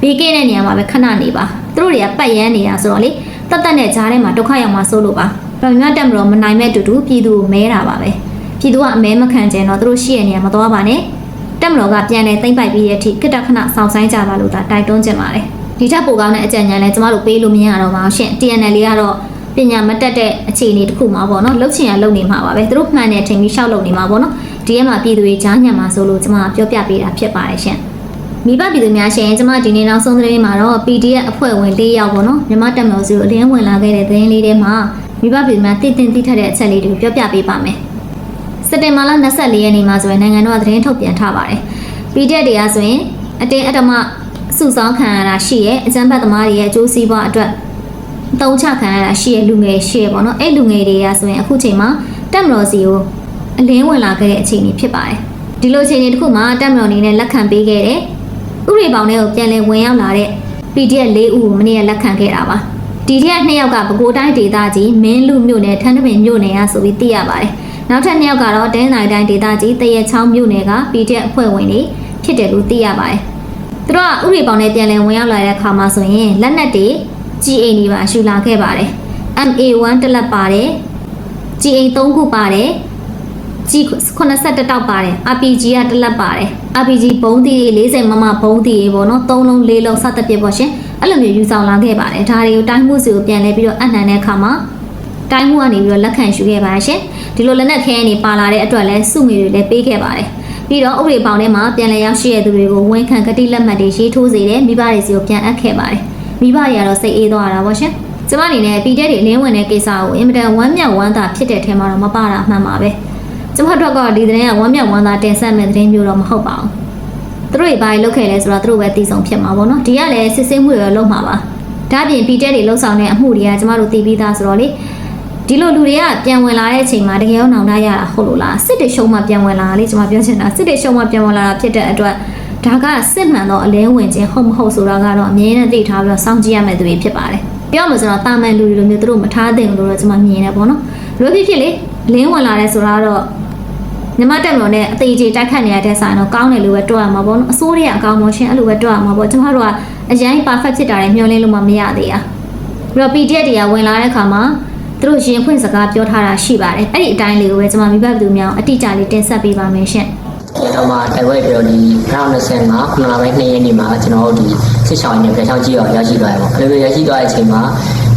ဘေးကင်းတဲ့နေရာမှာပဲခဏနေပါသူတို့တွေကပတ်ရမ်းနေတာဆိုတော့လေတတ်တတ်နဲ့ကြားထဲမှာဒုက္ခရောက်မှစိုးလို့ပါတော့မြတ်တက်မလို့မနိုင်မဲ့တူတူပြည်သူကိုမဲတာပါပဲပြည်သူကအမဲမခံကြင်တော့သူတို့ရှိရနေရမသွားပါနဲ့တက်မလို့ကပြန်လဲသိမ့်ပိုက်ပြီးရဲ့အထိကတခဏဆောင်ဆိုင်ကြပါလို့ဒါတိုက်တွန်းချင်ပါတယ် ဒီထက်ပိုကောင်းတဲ့အကြံဉာဏ်လည်းကျမတို့ပေးလို့မရတော့ပါဘူးရှင့် TNL လေးကတော့ပညာမတက်တဲ့အခြေအနေတစ်ခုမှာပေါ့နော်လှုပ်ချင်ရလှုပ်နေမှာပါပဲသူတို့မှန်တယ်ထင်ပြီးရှောက်လုပ်နေမှာပေါ့နော်ဒီထဲမှာပြည်သူတွေကြားညံမှာဆိုလို့ကျွန်မပြောပြပေးတာဖြစ်ပါတယ်ရှင်မိဘပြည်သူများရှင်ကျွန်မဒီနေ့နောက်ဆုံးသတင်းမှာတော့ PDF အဖွဲ့ဝင်၄ယောက်ပေါ့နော်မြန်မာတက်မလို့စီကိုအလင်းဝင်လာခဲ့တဲ့သတင်းလေးထဲမှာမိဘပြည်သူများတည်တင်သိထက်တဲ့အချက်လေးတွေကိုပြောပြပေးပါမယ်စက်တင်ဘာလ24ရက်နေ့မှာဆိုရင်နိုင်ငံတော်ကသတင်းထုတ်ပြန်ထားပါတယ် PDF တွေကဆိုရင်အတင်းအဓမ္မ စုဆောင်းခံရတာရှိရဲ့အကြမ်းဖက်သမားတွေရဲ့အကျိုးစီးပွားအတွက်တုံးချခံရတာရှိရလူငယ်ရှိရပေါ့နော်အဲ့လူငယ်တွေကဆိုရင်အခုချိန်မှာတက်မတော်စီကိုအလင်းဝင်လာခဲ့တဲ့အခြေအနေဖြစ်ပါတယ်ဒီလိုအခြေအနေတစ်ခုမှာတက်မတော်အနေနဲ့လက်ခံပေးခဲ့တယ်ဥရိပေါင်တွေကိုပြန်လည်ဝင်ရောက်လာတဲ့ PDF ၄ဦးကိုမနေ့ကလက်ခံခဲ့တာပါဒီထက်နှစ်ယောက်ကပဲခူးတိုင်းဒေသကြီးမင်းလူမြို့နယ်ထန်းတပင်မြို့နယ်ကဆိုပြီးသိရပါတယ်နောက်ထပ်နှစ်ယောက်ကတော့တင်းနိုင်တိုင်းဒေသကြီးတရက်ချောင်းမြို့နယ်က PDF အဖွဲ့ဝင်တွေဖြစ်တယ်လို့သိရပါတယ် သူတို့ကဥရိပေါင်နဲ့ပြန်လည်ဝင်ရောက်လာတဲ့အခါမှာဆိုရင်လက်နက်တွေ GA နေပါရှူလာခဲ့ပါတယ် MA1 တစ်လက်ပါတယ် GA 3ခုပါတယ် G 81တောက်ပါတယ် RPG ကတစ်လက်ပါတယ် RPG ဘုံးသီး40မမဘုံးသီးရေပေါ့နော်3လုံး4လုံးစသဖြင့်ပေါ့ရှင်အဲ့လိုမျိုးယူဆောင်လာခဲ့ပါတယ်ဒါတွေကိုတိုင်းမှုစီကိုပြန်လဲပြီးတော့အနှံတဲ့အခါမှာတိုင်းမှုကနေပြီးတော့လက်ခံယူခဲ့ပါရှင်ဒီလိုလက်နက်ခဲနေပါလာတဲ့အတွက်လဲစုငွေတွေလည်းပေးခဲ့ပါတယ် ပြီးတော့ဥပဒေပေါင်းထဲမှာပြန်လည်ရောက်ရှိတဲ့သူတွေကိုဝန်ခံကတိလက်မှတ်တွေရေးထိုးစေတယ်မိဘတွေစီကိုပြန်အပ်ခဲ့ပါတယ်မိဘတွေကတော့စိတ်အေးသွားတာပေါ့ရှင်ကျမအနေနဲ့ပီတက်တွေအလင်းဝင်တဲ့ကိစ္စကိုအင်မတန်ဝမ်းမြောက်ဝမ်းသာဖြစ်တဲ့ထဲမှာတော့မပါတာမှန်ပါပဲကျမတို့ကဒီသတင်းကဝမ်းမြောက်ဝမ်းသာတင်ဆက်မဲ့သတင်းမျိုးတော့မဟုတ်ပါဘူးသူတို့တွေဘာတွေလုပ်ခဲ့လဲဆိုတော့သူတို့ပဲသိဆုံးဖြစ်မှာပေါ့နော်ဒီကလည်းစစ်ဆေးမှုတွေလုပ်မှာပါဒါပြင်ပီတက်တွေလှုပ်ဆောင်တဲ့အမှုတွေကကျမတို့သိပြီးသားဆိုတော့လေ ဒီလိုလူတွေကပြန်ဝင်လာတဲ့အချိန်မှာတကယ်ရောနောင်တရရတာဟုတ်လို့လားစစ်တေရှုံးမှပြန်ဝင်လာတာလေကျွန်မပြောချင်တာစစ်တေရှုံးမှပြန်ဝင်လာတာဖြစ်တဲ့အတွက်ဒါကစစ်မှန်သောအလဲဝင်ခြင်းဟုတ်မဟုတ်ဆိုတာကတော့အမြဲတမ်းသိထားပြီးတော့စောင့်ကြည့်ရမယ့်သူတွေဖြစ်ပါတယ်ပြောမှဆိုတော့တာမန်လူတွေလိုမျိုးသူတို့မထားသင့်ဘူးလို့တော့ကျွန်မမြင်နေပေါ့နော်လိုဖြစ်ဖြစ်လေလင်းဝင်လာတယ်ဆိုတာတော့ညီမတက်မလို့နဲ့အသေးကြီးတိုက်ခတ်နေရတဲ့ဆိုင်တော့ကောင်းတယ်လို့ပဲတွက်ရမှာပေါ့နော်အစိုးရအကောင်းမို့ရှင်အဲ့လိုပဲတွက်ရမှာပေါ့ကျမတို့ကအရင် perfect ဖြစ်တာတွေမျှော်လင့်လို့မှမရသေးတာပြီးတော့ PDF တွေကဝင်လာတဲ့ခါမှာ သူတို့ရင်ဖွင့်စကားပြောထားတာရှိပါတယ်အဲ့ဒီအတိုင်းလေးကိုပဲကျမမိဘပြည်သူများအတိအကျလေးတင်ဆက်ပေးပါမယ်ရှင်ကျွန်တော်မှာတိုက်ပွဲပြီးတော့ဒီ2020မှာ9လပိုင်း2ရက်နေ့မှာကျွန်တော်တို့ဒီစစ်ဆောင်နေပြန်ချောင်းကြီးအောင်ရရှိသွားတယ်ပေါ့အဲ့လိုရရှိသွားတဲ့အချိန်မှာ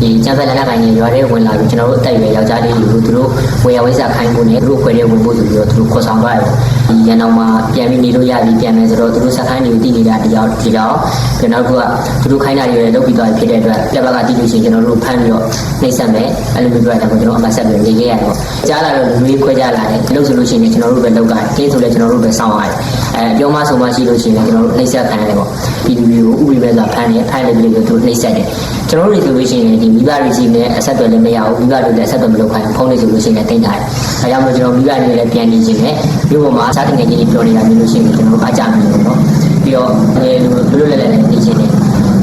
ဒီကျန်းဖက်လက်နက်ကိုင်တွေရွာထဲဝင်လာပြီးကျွန်တော်တို့အတိုက်ရွယ်ယောက်ျားလေးတွေကိုသူတို့ဝေယဝိစာခိုင်းဖို့နဲ့သူတို့ခွဲတဲ့ဝင်ဖို့ဆိုပြီးတော့သူတို့ခေါ်ဆောင်သွားတယ်ပေါ့ဒီရန်အောင်မှာပြန်ပြီးနေလို့ရပြီပြန်မယ်ဆိုတော့သူတို့စက်ခိုင်းတွေကိုတည်နေတာတရားတရားကျွန်တော်တို့ကသူတို့ခိုင်းတာတွေလည်းလုပ်ပြီးသွားပြီဖြစ်တဲ့အတွက်ပြပကတည်လို့ရှိရင်ကျွန်တော်တို့ဖမ်းပြီးတော့နှိမ့်ဆက်မယ်အဲ့လိုမျိုးပြောရတယ်ပေါ့ကျွန်တော်အမဆက်ပြီးနေခဲ့ရတယ်ပေါ့ကြားလာတော့လူတွေခွဲကြလာတယ်လို့ဆိုလို့ရှိရင်ကျွန်တော်တို့ပဲလောက်ကတင်းဆိုလည်းကျွန်တော်တို့ပဲစောင့်ရတယ်အဲ ပြောမှဆိုမှရှိလို့ရှိရင်ကျွန်တော်တို့နှိမ့်ဆက်ခံရတယ်ပေါ့ဒီလူတွေကိုဥပဒေပဲသာဖမ်းနေဖိုင်တယ်ပြီးတော့သူနှိမ့်ဆက်တယ်ကျွန်တော်တို့တွေဆိုလို့ရှိရင်ဒီမိဘတွေရှိနေအဆက်အသွယ်လည်းမရဘူးမိဘတွေလည်းအဆက်အသွယ်မလုပ်ခိုင်းဖုန်းတွေဆိုလို့ရှိရင်တင်ထားတယ်အဲကြောင့်မို့ကျွန်တော်မိဘတွေလည်းပြန်နေခြင်းနဲ့မြို့ပေါ်မှာစားတင်ငယ်ကြီးပြောနေတာမျိုးလို့ရှိရင်ကျွန်တော်တို့အားကြမယ်လို့နော်ပြီးတော့အဲလိုလိုလည်းလည်းနေခြင်းနဲ့ဥ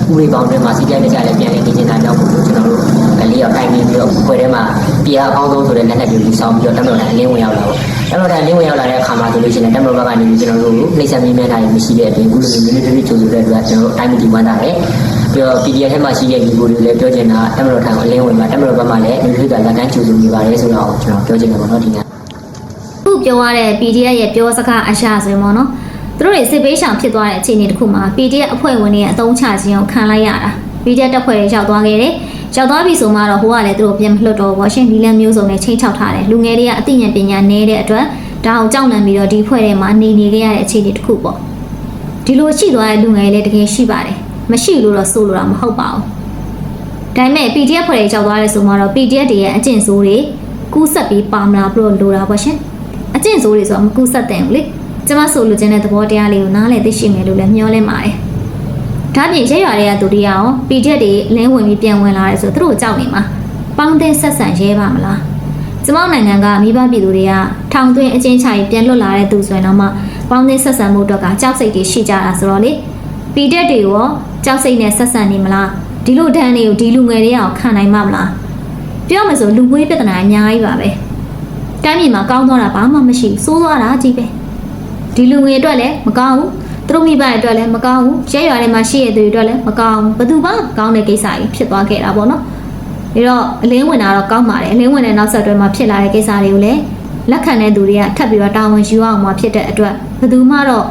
ပဒေပေါင်းထဲမှာစီးပြိုင်ကြလည်းပြန်လည်နေကျင်တာကြောင့်မို့လို့ကျွန်တော်တို့ အလေးရောက်တိုင်းပြီးပြီးတော့ပွဲထဲမှာပြာအကောင်းဆုံးဆိုတဲ့လက်နက်တွေဆောင်းပြီးတော့တက်မတော်တိုင်းအလင်းဝင်ရောက်လာပေါ့တက်မတော်တိုင်းအလင်းဝင်ရောက်လာတဲ့အခါမှာဆိုလို့ရှိရင်တက်မတော်ဘက်ကနေပြီးကျွန်တော်တို့နှိမ့်ဆက်မိမဲတာတွေမရှိတဲ့အတွင်းအခုလိုမျိုးနည်းနည်းကြိုးဆိုတဲ့အတွက်ကျွန်တော်တို့တိုင်းမီဒီဝမ်းတာတယ်ပြီးတော့ PDF ထဲမှာရှိတဲ့ဒီကိုတွေလည်းပြောချင်တာတက်မတော်ထံအလင်းဝင်မှာတက်မတော်ဘက်မှာလည်းဒီလိုကလက်ကမ်းကြိုးဆိုနေပါတယ်ဆိုတော့ကျွန်တော်ပြောချင်တယ်ပေါ့နော်ဒီကခုပြောရတဲ့ PDF ရဲ့ပြောစကားအရှာဆိုရင်ပေါ့နော်သူတို့တွေစစ်ပေးရှောင်ဖြစ်သွားတဲ့အခြေအနေတစ်ခုမှာ PDF အဖွဲ့ဝင်တွေရဲ့အသုံးချခြင်းကိုခံလိုက်ရတာ PDF တပ်ဖွဲ့တွေရောက်သွားခဲ့တယ် ရောက်သွားပြီဆိုမှတော့ဟိုကလည်းသူတို့ပြန်မလွတ်တော့ဘူးရှင်ဒီလန်မျိုးစုံနဲ့ချိန်ချောက်ထားတယ်လူငယ်တွေကအသိဉာဏ်ပညာနည်းတဲ့အတွက်ဒါအောင်ကြောက်လန့်ပြီးတော့ဒီဖွဲ့ထဲမှာနေနေခဲ့ရတဲ့အခြေအနေတစ်ခုပေါ့ဒီလိုရှိသွားတဲ့လူငယ်တွေလည်းတကယ်ရှိပါတယ်မရှိလို့တော့ဆိုလိုတာမဟုတ်ပါဘူးဒါပေမဲ့ PDF ဖွဲ့တွေရောက်သွားတဲ့ဆိုမှတော့ PDF တွေရဲ့အကျင့်ဆိုးတွေကူးဆက်ပြီးပါမလာပြီးတော့လိုတာပေါ့ရှင်အကျင့်ဆိုးတွေဆိုတာမကူဆက်တဲ့ဘူးလေကျမဆိုလိုချင်တဲ့သဘောတရားလေးကိုနားလည်သိရှိမယ်လို့လည်းမျှော်လင့်ပါတယ် ဒါပြင်ရက်ရွာတွေကသူတွေရောပီချက်တွေလင်းဝင်ပြီးပြန်ဝင်လာတယ်ဆိုသူတို့ကြောက်နေမှာပေါင်းတဲ့ဆက်ဆံရဲပါမလားကျမနိုင်ငံကမိဘပြည်သူတွေကထောင်သွင်းအချင်းချာကြီးပြန်လွတ်လာတဲ့သူဆိုရင်တော့မှပေါင်းတဲ့ဆက်ဆံမှုအတွက်ကကြောက်စိတ်တွေရှိကြတာဆိုတော့လေပီတက်တွေရောကြောက်စိတ်နဲ့ဆက်ဆံနေမလားဒီလိုဒဏ်တွေကိုဒီလူငယ်တွေအောင်ခံနိုင်မှာမလားပြောမယ်ဆိုလူမွေးပြဿနာအများကြီးပါပဲတိုင်းပြည်မှာကောင်းသွားတာဘာမှမရှိဘူးစိုးသွားတာကြီးပဲဒီလူငွေအတွက်လည်းမကောင်းဘူး သူတို့မိဘအတွက်လည်းမကောင်းဘူးရဲရွာထဲမှာရှိရတဲ့သူတွေအတွက်လည်းမကောင်းဘူးဘယ်သူမှကောင်းတဲ့ကိစ္စကြီးဖြစ်သွားခဲ့တာပေါ့နော်ပြီးတော့အလင်းဝင်တာတော့ကောင်းပါတယ်အလင်းဝင်တဲ့နောက်ဆက်တွဲမှာဖြစ်လာတဲ့ကိစ္စတွေကိုလည်းလက်ခံတဲ့သူတွေကထပ်ပြီးတော့တာဝန်ယူအောင်မှာဖြစ်တဲ့အတွက်ဘယ်သူမှတော့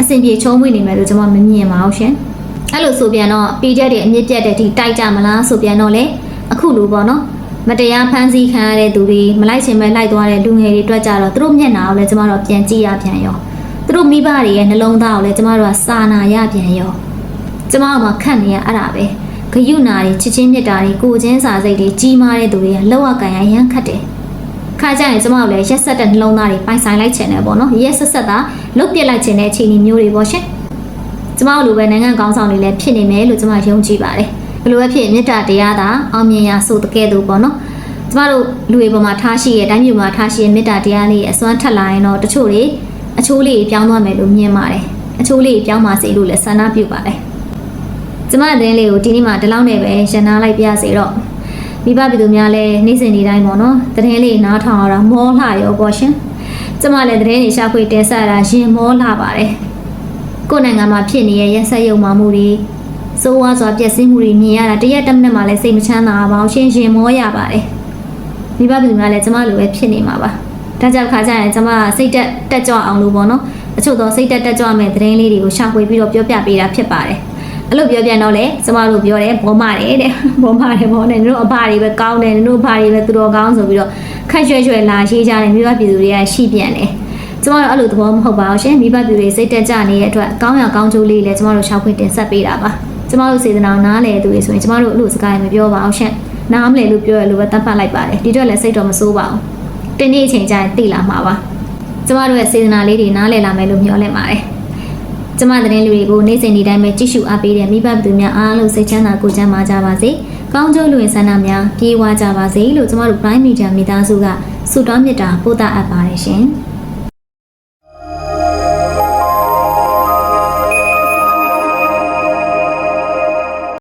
အဆင်ပြေချုံးမွေ့နေမယ်လို့ကျွန်မမမြင်ပါဘူးရှင်အဲ့လိုဆိုပြန်တော့ปีချက်တွေအမြင့်ပြတ်တဲ့ဒီတိုက်ကြမလားဆိုပြန်တော့လေအခုလိုပေါ့နော်မတရားဖမ်းဆီးခံရတဲ့သူတွေမလိုက်ချင်ပဲလိုက်သွားတဲ့လူငယ်တွေအတွက်ကြတော့သူတို့မျက်နှာကိုလည်းကျမတို့ပြန်ကြည့်ရပြန်ရော သူတို့မိဘတွေရဲ့နှလုံးသားကိုလည်းကျမတို့ကစာနာရပြန်ရောကျမတို့ကခတ်နေရအဲ့ဒါပဲဂယုနာတွေချစ်ချင်းမြတ်တာတွေကိုချင်းစာစိတ်တွေကြီးမားတဲ့သူတွေကလောက်အကန်ရရမ်းခတ်တယ်ခါကြရင်ကျမတို့လည်းရက်ဆက်တဲ့နှလုံးသားတွေပိုင်ဆိုင်လိုက်ချင်တယ်ပေါ့နော်ရက်ဆက်ဆက်တာလုတ်ပြစ်လိုက်ချင်တဲ့အခြေအနေမျိုးတွေပေါ့ရှင်ကျမတို့လိုပဲနိုင်ငံကောင်းဆောင်တွေလည်းဖြစ်နေမယ်လို့ကျမယုံကြည်ပါတယ်ဘယ်လိုပဲဖြစ်မေတ္တာတရားသာအောင်မြင်ရာဆိုတကယ်သူပေါ့နော်ကျမတို့လူတွေပေါ်မှာထားရှိရဲ့တိုင်းပြည်မှာထားရှိရဲ့မေတ္တာတရားလေးရဲ့အစွမ်းထက်လာရင်တော့တချို့တွေ အချိုးလေးပြောင်းသွားမယ်လို့မြင်ပါတယ်အချိုးလေးပြောင်းပါစေလို့လည်းဆန္ဒပြုပါတယ်ကျမတဲ့လေးကိုဒီနေ့မှဒီလောက်နဲ့ပဲရန်နာလိုက်ပြစေတော့မိဘပြည်သူများလည်းနေ့စဉ်နေ့တိုင်းပေါ့နော်တရင်လေးနားထောင်ရတာမောလှရောပေါ့ရှင်ကျမလည်းတရင်နေရှာဖွေတင်ဆက်ရတာရင်မောလှပါတယ်ကိုယ့်နိုင်ငံမှာဖြစ်နေတဲ့ရက်ဆက်ရုံမှမှုတွေစိုးဝါးစွာပျက်စီးမှုတွေမြင်ရတာတရက်တစ်မိနစ်မှလည်းစိတ်မချမ်းသာပါဘူးရှင်ရင်မောရပါတယ်မိဘပြည်သူများလည်းကျမလိုပဲဖြစ်နေမှာပါ ဒါကြောင့်ခါကြရင်ကျမကစိတ်တက်တက်ကြွအောင်လို့ပေါ့နော်အချို့သောစိတ်တက်တက်ကြွမဲ့သတင်းလေးတွေကိုရှာဖွေပြီးတော့ပြောပြပေးတာဖြစ်ပါတယ်အဲ့လိုပြောပြတော့လေကျမတို့ပြောတယ်ဘောမတယ်တဲ့ဘောမတယ်ဘောနဲ့တို့အဖတွေပဲကောင်းတယ်တို့အဖတွေပဲသူတော်ကောင်းဆိုပြီးတော့ခက်ရွှဲရွှဲလာရှိကြတယ်မိဘပြည်သူတွေကရှိပြန်တယ်ကျမတို့အဲ့လိုသဘောမဟုတ်ပါဘူးရှင်မိဘပြည်သူတွေစိတ်တက်ကြနေတဲ့အတွက်ကောင်းရကောင်းကျိုးလေးလည်းကျမတို့ရှာဖွေတင်ဆက်ပေးတာပါကျမတို့စေတနာကိုနားလည်သူတွေဆိုရင်ကျမတို့အဲ့လိုစကားတွေမပြောပါအောင်ရှင်နားမလဲလို့ပြောရလို့ပဲတတ်မှတ်လိုက်ပါတယ်ဒီတော့လည်းစိတ်တော့မစိုးပါဘူး တင်းနေ့အချိန်ကျရင်သိလာမှာပါကျမတို့ရဲ့စေတနာလေးတွေနားလည်လာမယ်လို့မျှော်လင့်ပါတယ်ကျမတဲ့လူတွေကိုနေ့စဉ်ဒီတိုင်းပဲကြည့်ရှုအားပေးတဲ့မိဘပြည်သူများအားလုံးစိတ်ချမ်းသာကိုယ်ချမ်းသာကြပါစေကောင်းကျိုးလူဝင်ဆန္ဒများပြေဝကြပါစေလို့ကျမတို့ Prime Media မိသားစုကဆုတောင်းမေတ္တာပို့သအပ်ပါတယ်ရှင်